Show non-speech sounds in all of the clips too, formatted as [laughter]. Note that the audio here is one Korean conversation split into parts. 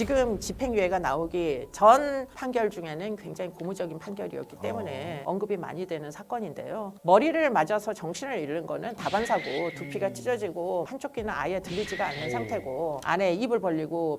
지금 집행유예가 나오기 전 판결 중에는 굉장히 고무적인 판결이었기 때문에 언급이 많이 되는 사건인데요. 머리를 맞아서 정신을 잃는 거는 다반사고 두피가 찢어지고 한쪽 귀는 아예 들리지가 않는 상태고 안에 입을 벌리고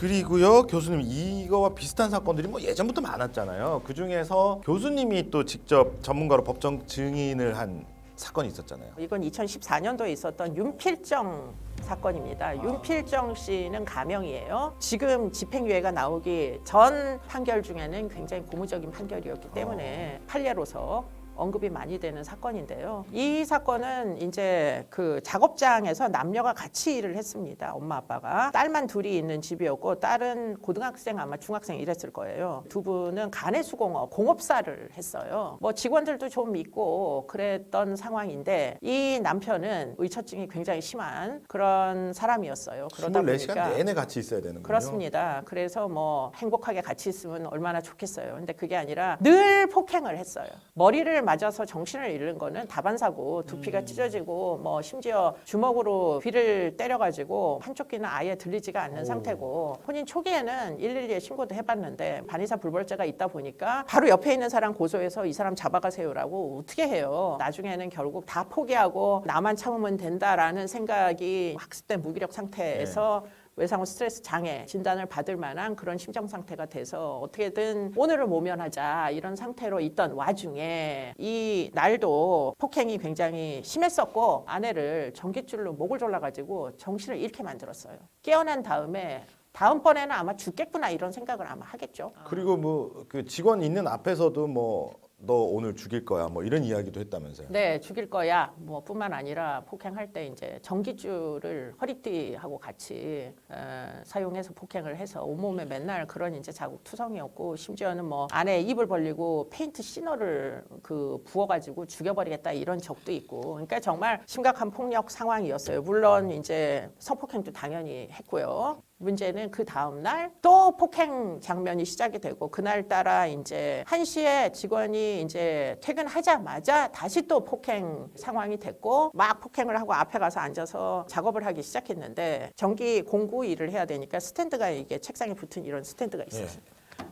그리고요 교수님 이거와 비슷한 사건들이 뭐 예전부터 많았잖아요. 그 중에서 교수님이 또 직접 전문가로 법정 증인을 한 사건이 있었잖아요. 이건 2014년도에 있었던 윤필정 사건입니다. 윤필정 씨는 가명이에요. 지금 집행유예가 나오기 전 판결 중에는 굉장히 고무적인 판결이었기 때문에 판례로서 언급이 많이 되는 사건인데요. 이 사건은 이제 그 작업장에서 남녀가 같이 일을 했습니다. 엄마 아빠가 딸만 둘이 있는 집이었고 딸은 고등학생 아마 중학생 이랬을 거예요. 두 분은 간해수공업 공업사를 했어요. 뭐 직원들도 좀 있고 그랬던 상황인데 이 남편은 의처증이 굉장히 심한 그런 사람이었어요. 그러다 24시간 보니까 내내 같이 있어야 되는군요. 그렇습니다. 그래서 뭐 행복하게 같이 있으면 얼마나 좋겠어요. 근데 그게 아니라 늘 폭행을 했어요. 머리를 맞아서 정신을 잃는 거는 다반사고 두피가 음. 찢어지고 뭐 심지어 주먹으로 귀를 때려가지고 한쪽 귀는 아예 들리지가 않는 오. 상태고 혼인 초기에는 112에 신고도 해봤는데 반의사 불벌죄가 있다 보니까 바로 옆에 있는 사람 고소해서 이 사람 잡아가세요라고 어떻게 해요. 나중에는 결국 다 포기하고 나만 참으면 된다라는 생각이 학습된 무기력 상태에서 외상후 스트레스 장애 진단을 받을 만한 그런 심정 상태가 돼서 어떻게든 오늘을 모면하자 이런 상태로 있던 와중에 이 날도 폭행이 굉장히 심했었고 아내를 전깃줄로 목을 졸라가지고 정신을 잃게 만들었어요. 깨어난 다음에 다음번에는 아마 죽겠구나 이런 생각을 아마 하겠죠. 그리고 뭐 그 직원 있는 앞에서도 뭐 너 오늘 죽일 거야 뭐 이런 이야기도 했다면서요. 네, 죽일 거야. 뭐 뿐만 아니라 폭행할 때 이제 전기줄을 허리띠하고 같이 어, 사용해서 폭행을 해서 온몸에 맨날 그런 이제 자국 투성이었고 심지어는 뭐 안에 입을 벌리고 페인트 시너를 그 부어가지고 죽여버리겠다 이런 적도 있고 그러니까 정말 심각한 폭력 상황이었어요. 물론 이제 성폭행도 당연히 했고요. 문제는 그 다음 날 또 폭행 장면이 시작이 되고 그날 따라 이제 1시에 직원이 이제 퇴근하자마자 다시 또 폭행 상황이 됐고 막 폭행을 하고 앞에 가서 앉아서 작업을 하기 시작했는데 전기 공구 일을 해야 되니까 스탠드가 이게 책상에 붙은 이런 스탠드가 있었어요.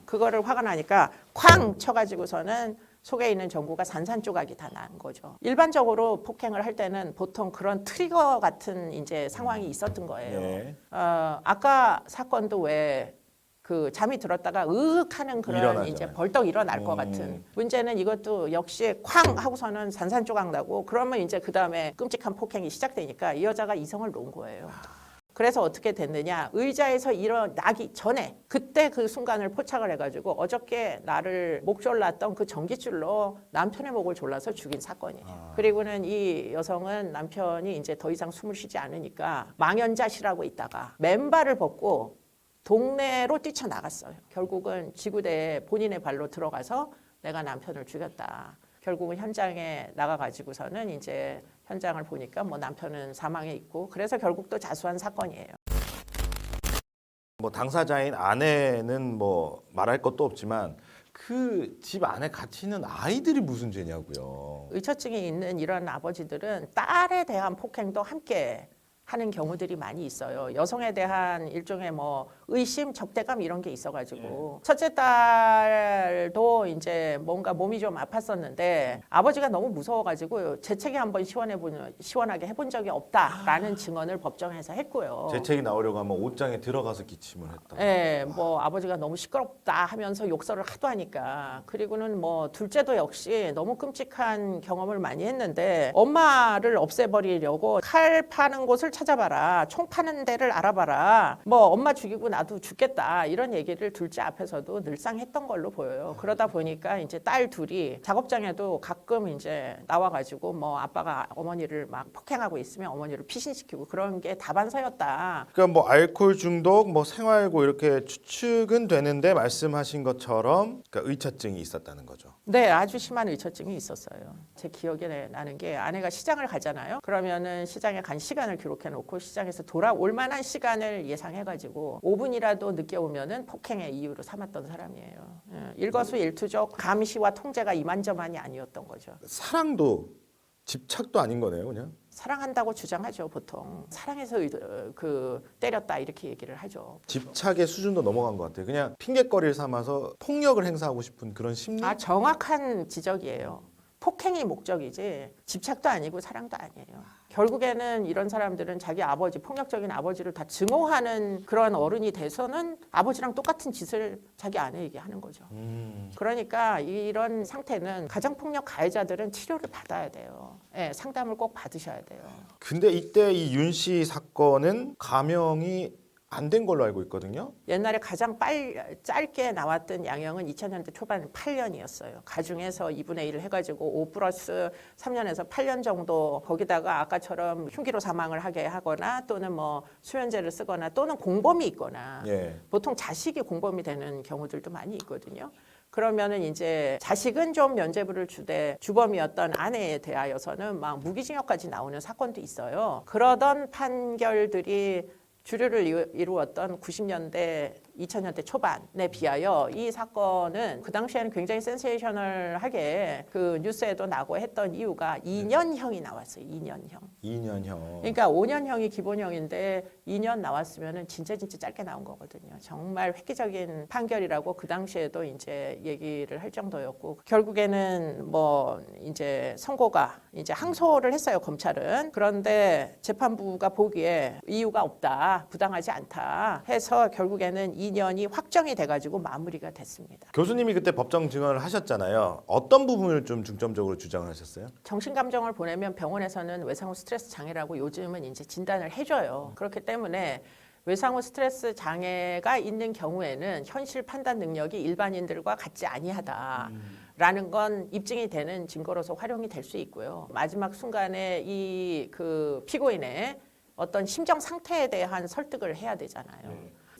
그거를 화가 나니까 쾅 쳐가지고서는 속에 있는 전구가 산산조각이 다 난 거죠. 일반적으로 폭행을 할 때는 보통 그런 트리거 같은 이제 상황이 있었던 거예요. 네. 어, 아까 사건도 왜 그 잠이 들었다가 으윽 하는 그런 일어나잖아요. 이제 벌떡 일어날 것 음. 같은 문제는 이것도 역시 쾅 하고서는 산산조각 나고 그러면 이제 그 다음에 끔찍한 폭행이 시작되니까 이 여자가 이성을 놓은 거예요. 그래서 어떻게 됐느냐 의자에서 일어나기 전에 그때 그 순간을 포착을 해가지고 어저께 나를 목 졸랐던 그 전기줄로 남편의 목을 졸라서 죽인 사건이에요. 그리고는 이 여성은 남편이 이제 더 이상 숨을 쉬지 않으니까 망연자실하고 있다가 맨발을 벗고 동네로 뛰쳐나갔어요. 결국은 지구대에 본인의 발로 들어가서 내가 남편을 죽였다. 결국은 현장에 나가가지고서는 이제 현장을 보니까 뭐 남편은 사망해 있고 그래서 결국 또 자수한 사건이에요. 뭐 당사자인 아내는 뭐 말할 것도 없지만 그 집 안에 같이 있는 아이들이 무슨 죄냐고요. 의처증이 있는 이런 아버지들은 딸에 대한 폭행도 함께 하는 경우들이 많이 있어요. 여성에 대한 일종의 뭐 의심, 적대감 이런 게 있어가지고 첫째 딸도 이제 뭔가 몸이 좀 아팠었는데 아버지가 너무 무서워가지고 재채기 한번 시원해 본 시원하게 해본 적이 없다라는 증언을 법정에서 했고요. 재책이 나오려고 하면 옷장에 들어가서 기침을 했다. 예, 뭐 아버지가 너무 시끄럽다 하면서 욕설을 하도 하니까 그리고는 뭐 둘째도 역시 너무 끔찍한 경험을 많이 했는데 엄마를 없애버리려고 칼 파는 곳을 찾아봐라, 총 파는 데를 알아봐라, 뭐 엄마 죽이고 나도 죽겠다 이런 얘기를 둘째 앞에서도 늘상 했던 걸로 보여요. 그러다 보니까 이제 딸 둘이 작업장에도 가끔 이제 나와가지고 뭐 아빠가 어머니를 막 폭행하고 있으면 어머니를 피신시키고 그런 게 다반사였다. 그러니까 뭐 알코올 중독, 뭐 생활고 이렇게 추측은 되는데 말씀하신 것처럼 그러니까 의처증이 있었다는 거죠. 네, 아주 심한 의처증이 있었어요. 제 기억에 나는 게 아내가 시장을 가잖아요. 그러면은 시장에 간 시간을 기록해 놓고 시장에서 돌아올 만한 시간을 예상해 가지고 5분 이라도 늦게 오면은 폭행의 이유로 삼았던 사람이에요. 예, 일거수일투족 감시와 통제가 이만저만이 아니었던 거죠. 사랑도 집착도 아닌 거네요, 그냥. 사랑한다고 주장하죠 보통 사랑해서 의도- 그 때렸다 이렇게 얘기를 하죠. 집착의 수준도 넘어간 것 같아요. 그냥 핑계거리를 삼아서 폭력을 행사하고 싶은 그런 심리. 아 정확한 지적이에요. 폭행이 목적이지 집착도 아니고 사랑도 아니에요. 결국에는 이런 사람들은 자기 아버지 폭력적인 아버지를 다 증오하는 그런 어른이 돼서는 아버지랑 똑같은 짓을 자기 아내에게 하는 거죠. 음. 그러니까 이런 상태는 가정 폭력 가해자들은 치료를 받아야 돼요. 예, 상담을 꼭 받으셔야 돼요. 근데 이때 이 윤 씨 사건은 감형이 안 된 걸로 알고 있거든요. 옛날에 가장 빨, 짧게 나왔던 양형은 2000년대 초반 8년이었어요. 가중에서 2분의 1을 해가지고 5 플러스 3년에서 8년 정도 거기다가 아까처럼 흉기로 사망을 하게 하거나 또는 뭐 수면제를 쓰거나 또는 공범이 있거나 예. 보통 자식이 공범이 되는 경우들도 많이 있거든요. 그러면은 이제 자식은 좀 면죄부를 주되 주범이었던 아내에 대하여서는 막 무기징역까지 나오는 사건도 있어요. 그러던 판결들이 주류를 이루- 이루었던 90년대, 2000년대 초반에 비하여 이 사건은 그 당시에는 굉장히 센세이셔널하게 그 뉴스에도 나고 했던 이유가 2년형이 나왔어요. 2년형. 2년형. 그러니까 5년형이 기본형인데 2년 나왔으면은 진짜 진짜 짧게 나온 거거든요. 정말 획기적인 판결이라고 그 당시에도 이제 얘기를 할 정도였고 결국에는 뭐 이제 선고가 이제 항소를 했어요 검찰은 그런데 재판부가 보기에 이유가 없다 부당하지 않다 해서 결국에는 2년이 확정이 돼가지고 마무리가 됐습니다. 교수님이 그때 법정 증언을 하셨잖아요. 어떤 부분을 좀 중점적으로 주장을 하셨어요? 정신감정을 보내면 병원에서는 외상후 스트레스 장애라고 요즘은 이제 진단을 해줘요. 그렇기 때문에 외상후 스트레스 장애가 있는 경우에는 현실 판단 능력이 일반인들과 같지 아니하다라는 건 입증이 되는 증거로서 활용이 될 수 있고요. 마지막 순간에 이 그 피고인의 어떤 심정 상태에 대한 설득을 해야 되잖아요.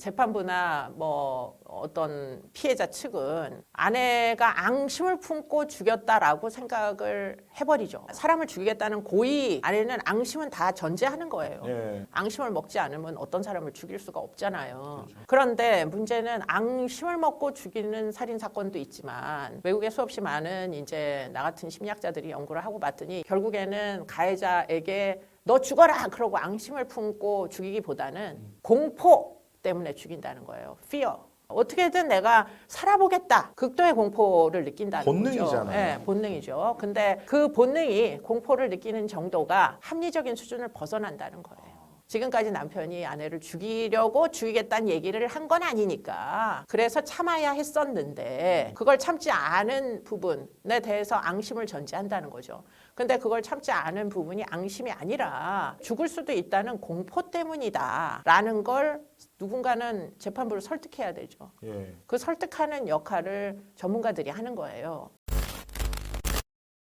재판부나 뭐 어떤 피해자 측은 아내가 앙심을 품고 죽였다라고 생각을 해버리죠. 사람을 죽이겠다는 고의 아내는 앙심은 다 전제하는 거예요. 예. 앙심을 먹지 않으면 어떤 사람을 죽일 수가 없잖아요. 그런데 문제는 앙심을 먹고 죽이는 살인 사건도 있지만 외국에 수없이 많은 이제 나 같은 심리학자들이 연구를 하고 봤더니 결국에는 가해자에게 너 죽어라 그러고 앙심을 품고 죽이기보다는 공포 때문에 죽인다는 거예요. fear. 어떻게든 내가 살아보겠다. 극도의 공포를 느낀다는 거죠. 본능이잖아요. 네, 본능이죠. 근데 그 본능이 공포를 느끼는 정도가 합리적인 수준을 벗어난다는 거예요. 지금까지 남편이 아내를 죽이려고 죽이겠다는 얘기를 한 건 아니니까 그래서 참아야 했었는데 그걸 참지 않은 부분에 대해서 앙심을 전제한다는 거죠. 근데 그걸 참지 않은 부분이 앙심이 아니라 죽을 수도 있다는 공포 때문이다라는 걸 누군가는 재판부를 설득해야 되죠. 예. 그 설득하는 역할을 전문가들이 하는 거예요.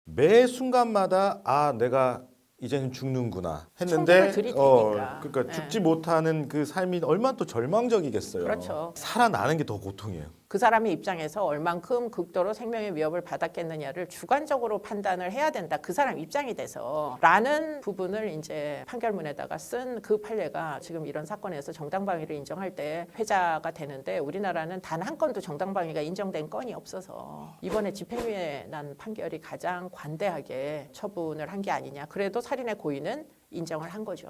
매 순간마다 아 내가 이제는 죽는구나 했는데 들이대니까. 어, 그러니까 네. 죽지 못하는 그 삶이 얼마나 또 절망적이겠어요. 그렇죠. 살아나는 게 더 고통이에요. 그 사람의 입장에서 얼만큼 극도로 생명의 위협을 받았겠느냐를 주관적으로 판단을 해야 된다. 그 사람 입장이 돼서 라는 부분을 이제 판결문에다가 쓴 그 판례가 지금 이런 사건에서 정당방위를 인정할 때 회자가 되는데 우리나라는 단 한 건도 정당방위가 인정된 건이 없어서 이번에 집행유예 난 판결이 가장 관대하게 처분을 한 게 아니냐. 그래도 살인의 고의는 인정을 한 거죠.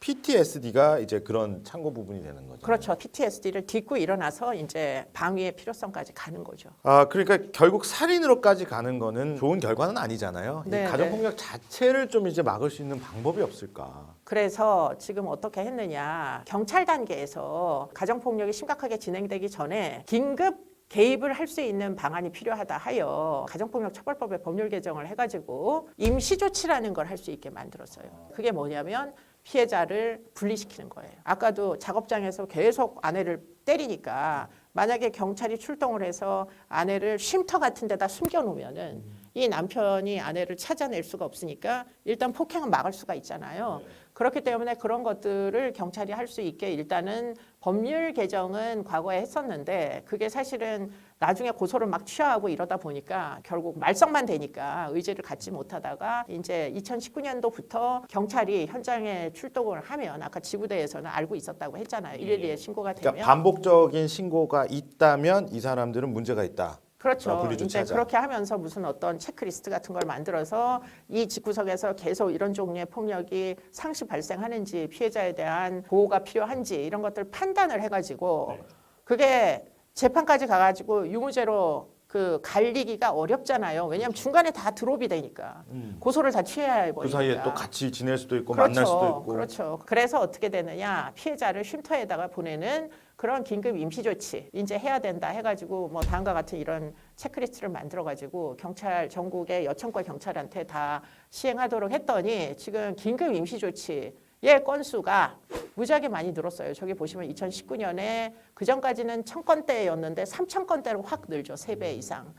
PTSD가 이제 그런 참고 부분이 되는 거죠. 그렇죠. PTSD를 딛고 일어나서 이제 방위의 필요성까지 가는 거죠. 아 그러니까 결국 살인으로까지 가는 거는 좋은 결과는 아니잖아요. 이 네, 가정 폭력 자체를 좀 이제 막을 수 있는 방법이 없을까? 그래서 지금 어떻게 했느냐. 경찰 단계에서 가정 폭력이 심각하게 진행되기 전에 긴급 개입을 할 수 있는 방안이 필요하다 하여 가정폭력 처벌법의 법률 개정을 해가지고 임시조치라는 걸 할 수 있게 만들었어요. 그게 뭐냐면 피해자를 분리시키는 거예요. 아까도 작업장에서 계속 아내를 때리니까 만약에 경찰이 출동을 해서 아내를 쉼터 같은 데다 숨겨놓으면은 이 남편이 아내를 찾아낼 수가 없으니까 일단 폭행은 막을 수가 있잖아요. 그렇기 때문에 그런 것들을 경찰이 할 수 있게 일단은 법률 개정은 과거에 했었는데 그게 사실은 나중에 고소를 막 취하하고 이러다 보니까 결국 말썽만 되니까 의지를 갖지 못하다가 이제 2019년도부터 경찰이 현장에 출동을 하면 아까 지구대에서는 알고 있었다고 했잖아요. 112에 신고가 되면 그러니까 반복적인 신고가 있다면 이 사람들은 문제가 있다. 그렇죠. 어, 이제. 그렇게 하면서 무슨 어떤 체크리스트 같은 걸 만들어서 이 집구석에서 계속 이런 종류의 폭력이 상시 발생하는지 피해자에 대한 보호가 필요한지 이런 것들 판단을 해가지고 네. 그게 재판까지 가가지고 유무죄로 그 갈리기가 어렵잖아요. 왜냐하면 중간에 다 드롭이 되니까 고소를 다 취해야 해버리니까. 그 사이에 또 같이 지낼 수도 있고 그렇죠. 만날 수도 있고. 그렇죠. 그래서 어떻게 되느냐 피해자를 쉼터에다가 보내는 그런 긴급 임시 조치 이제 해야 된다 해가지고 뭐 다음과 같은 이런 체크리스트를 만들어가지고 경찰 전국의 여천과 경찰한테 다 시행하도록 했더니 지금 긴급 임시 조치 의 건수가 무지하게 많이 늘었어요. 저기 보시면 2019년에 그 전까지는 천 건대였는데 3천 건대로 확 늘죠. 세 배 이상.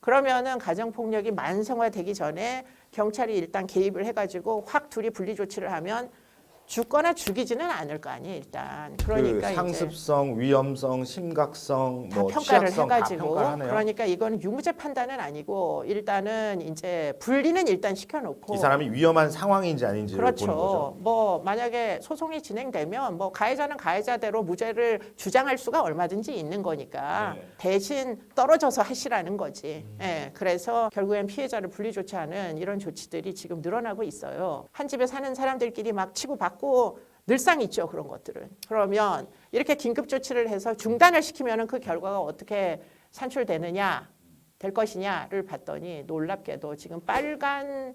그러면은 가정 폭력이 만성화되기 전에 경찰이 일단 개입을 해가지고 확 둘이 분리 조치를 하면 죽거나 죽이지는 않을 거 아니에요. 일단 그러니까 그 상습성, 위험성, 심각성, 다 뭐 평가를 취약성 다 해가지고 평가를 하네요. 그러니까 이거는 유무죄 판단은 아니고 일단은 이제 분리는 일단 시켜놓고 이 사람이 위험한 상황인지 아닌지를 보는 거죠. 그렇죠. 뭐 만약에 소송이 진행되면 뭐 가해자는 가해자대로 무죄를 주장할 수가 얼마든지 있는 거니까 네. 대신 떨어져서 하시라는 거지. 음. 예. 그래서 결국엔 피해자를 분리 조치하는 이런 조치들이 지금 늘어나고 있어요. 한 집에 사는 사람들끼리 막 치고 받고 늘상 있죠 그런 것들은. 그러면 이렇게 긴급 조치를 해서 중단을 시키면은 그 결과가 어떻게 산출되느냐 될 것이냐를 봤더니 놀랍게도 지금 빨간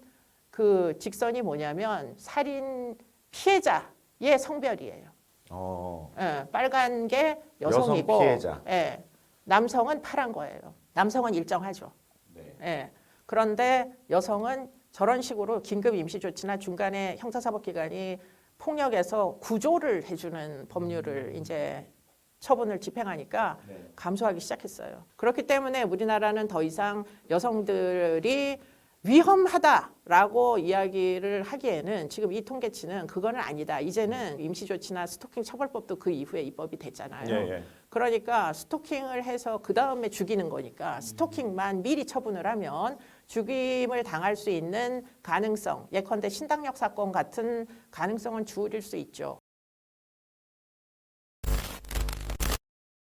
그 직선이 뭐냐면 살인 피해자의 성별이에요. 어, 예, 빨간 게 여성이고 여성 피해자. 예, 남성은 파란 거예요. 남성은 일정하죠. 네. 예. 그런데 여성은 저런 식으로 긴급 임시 조치나 중간에 형사사법기관이 폭력에서 구조를 해주는 법률을 이제 처분을 집행하니까 네. 감소하기 시작했어요. 그렇기 때문에 우리나라는 더 이상 여성들이 위험하다라고 이야기를 하기에는 지금 이 통계치는 그거는 아니다. 이제는 임시조치나 스토킹 처벌법도 그 이후에 입법이 됐잖아요. 예, 예. 그러니까 스토킹을 해서 그 다음에 죽이는 거니까 스토킹만 미리 처분을 하면 죽임을 당할 수 있는 가능성, 예컨대 신당역 사건 같은 가능성은 줄일 수 있죠.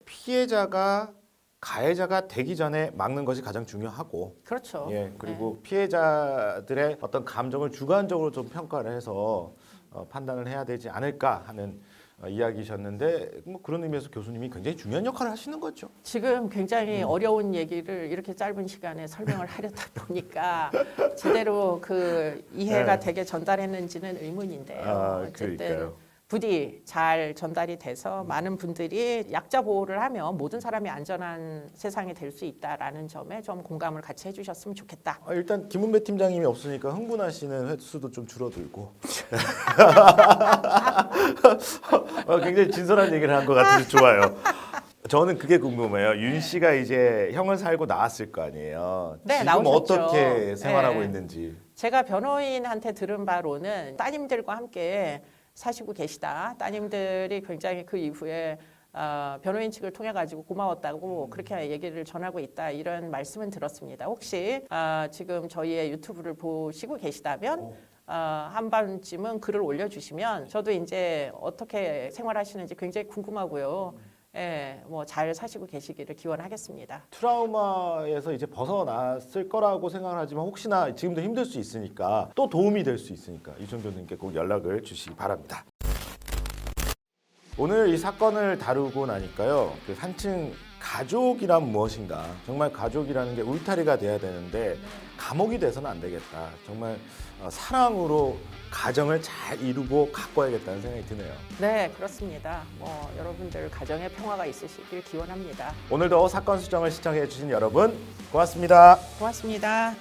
피해자가 가해자가 되기 전에 막는 것이 가장 중요하고 그렇죠. 예 그리고 피해자들의 어떤 감정을 주관적으로 좀 평가를 해서 어, 판단을 해야 되지 않을까 하는 어, 이야기셨는데 뭐 그런 의미에서 교수님이 굉장히 중요한 역할을 하시는 거죠. 지금 굉장히 음. 어려운 얘기를 이렇게 짧은 시간에 설명을 하려다 [laughs] 보니까 제대로 그 이해가 네. 되게 전달했는지는 의문인데요. 아, 어쨌든 그러니까요. 부디 잘 전달이 돼서 많은 분들이 약자 보호를 하면 모든 사람이 안전한 세상이 될 수 있다라는 점에 좀 공감을 같이 해주셨으면 좋겠다. 아, 일단 김은배 팀장님이 없으니까 흥분하시는 횟수도 좀 줄어들고 [laughs] 어, 굉장히 진솔한 얘기를 한 것 같아서 좋아요. 저는 그게 궁금해요. 윤 씨가 이제 형을 살고 나왔을 거 아니에요. 네, 지금 나오셨죠. 어떻게 생활하고 네. 있는지. 제가 변호인한테 들은 바로는 따님들과 함께 사시고 계시다. 따님들이 굉장히 그 이후에 어, 변호인 측을 통해 가지고 고마웠다고 그렇게 얘기를 전하고 있다 이런 말씀은 들었습니다. 혹시 어, 지금 저희의 유튜브를 보시고 계시다면 어, 한 번쯤은 글을 올려주시면 저도 이제 어떻게 생활하시는지 굉장히 궁금하고요. 예, 뭐 잘 사시고 계시기를 기원하겠습니다. 트라우마에서 이제 벗어났을 거라고 생각을 하지만 혹시나 지금도 힘들 수 있으니까 또 도움이 될 수 있으니까 이종 교수님께 꼭 연락을 주시기 바랍니다. 오늘 이 사건을 다루고 나니까요. 그 한층 가족이란 무엇인가 정말 가족이라는 게 울타리가 돼야 되는데 감옥이 돼서는 안 되겠다. 정말 어, 사랑으로 가정을 잘 이루고 가꿔야겠다는 생각이 드네요. 네, 그렇습니다. 뭐 여러분들 가정에 평화가 있으시길 기원합니다. 오늘도 사건 수정을 시청해 주신 여러분 고맙습니다. 고맙습니다.